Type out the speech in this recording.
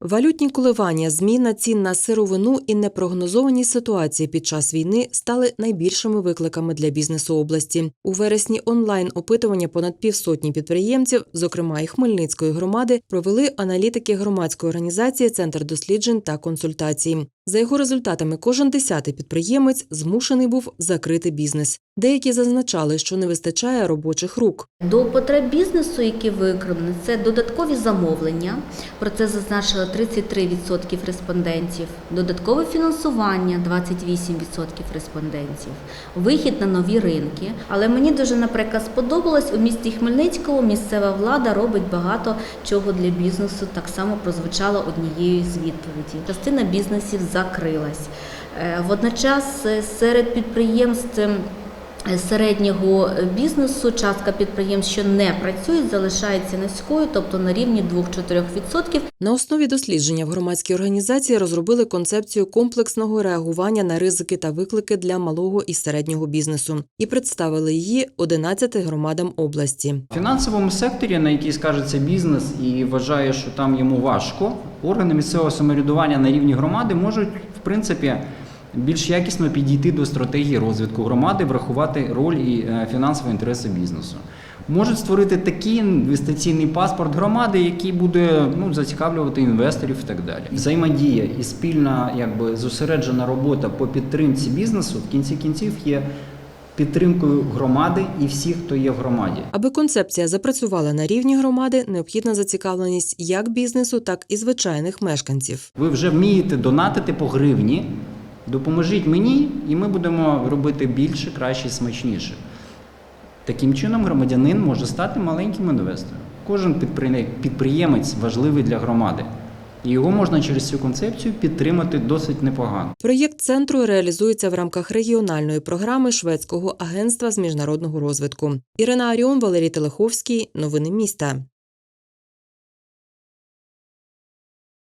Валютні коливання, зміна цін на сировину і непрогнозовані ситуації під час війни стали найбільшими викликами для бізнесу області. У вересні онлайн опитування понад півсотні підприємців, зокрема і Хмельницької громади, провели аналітики громадської організації Центр досліджень та консультацій. За його результатами, кожен десятий підприємець змушений був закрити бізнес. Деякі зазначали, що не вистачає робочих рук. До потреб бізнесу, які викривлені, це додаткові замовлення. Про це зазначило 33% респондентів, додаткове фінансування 28% респондентів, вихід на нові ринки. Але мені дуже, наприклад, сподобалось у місті Хмельницькому. Місцева влада робить багато чого для бізнесу. Так само прозвучало однією з відповідей. Частина бізнесів закрилась. Е, Водночас е, серед підприємств. ем, середнього бізнесу частка підприємств, що не працюють, залишається низькою, тобто на рівні 2-4%. На основі дослідження в громадській організації розробили концепцію комплексного реагування на ризики та виклики для малого і середнього бізнесу і представили її 11 громадам області. В фінансовому секторі, на який скажеться бізнес і вважає, що там йому важко, органи місцевого самоврядування на рівні громади можуть, в принципі, більш якісно підійти до стратегії розвитку громади, врахувати роль і е, фінансові інтереси бізнесу. Можуть створити такий інвестиційний паспорт громади, який буде ну, зацікавлювати інвесторів і так далі. Взаємодія і спільна, якби зосереджена робота по підтримці бізнесу в кінці кінців є підтримкою громади і всіх, хто є в громаді. Аби концепція запрацювала на рівні громади, необхідна зацікавленість як бізнесу, так і звичайних мешканців. Ви вже вмієте донатити по гривні. Допоможіть мені, і ми будемо робити більше, краще, смачніше. Таким чином, громадянин може стати маленьким інвестором. Кожен підприємець важливий для громади. Його можна через цю концепцію підтримати досить непогано. Проєкт центру реалізується в рамках регіональної програми Шведського агентства з міжнародного розвитку. Ірина Аріон, Валерій Телеховський. Новини міста.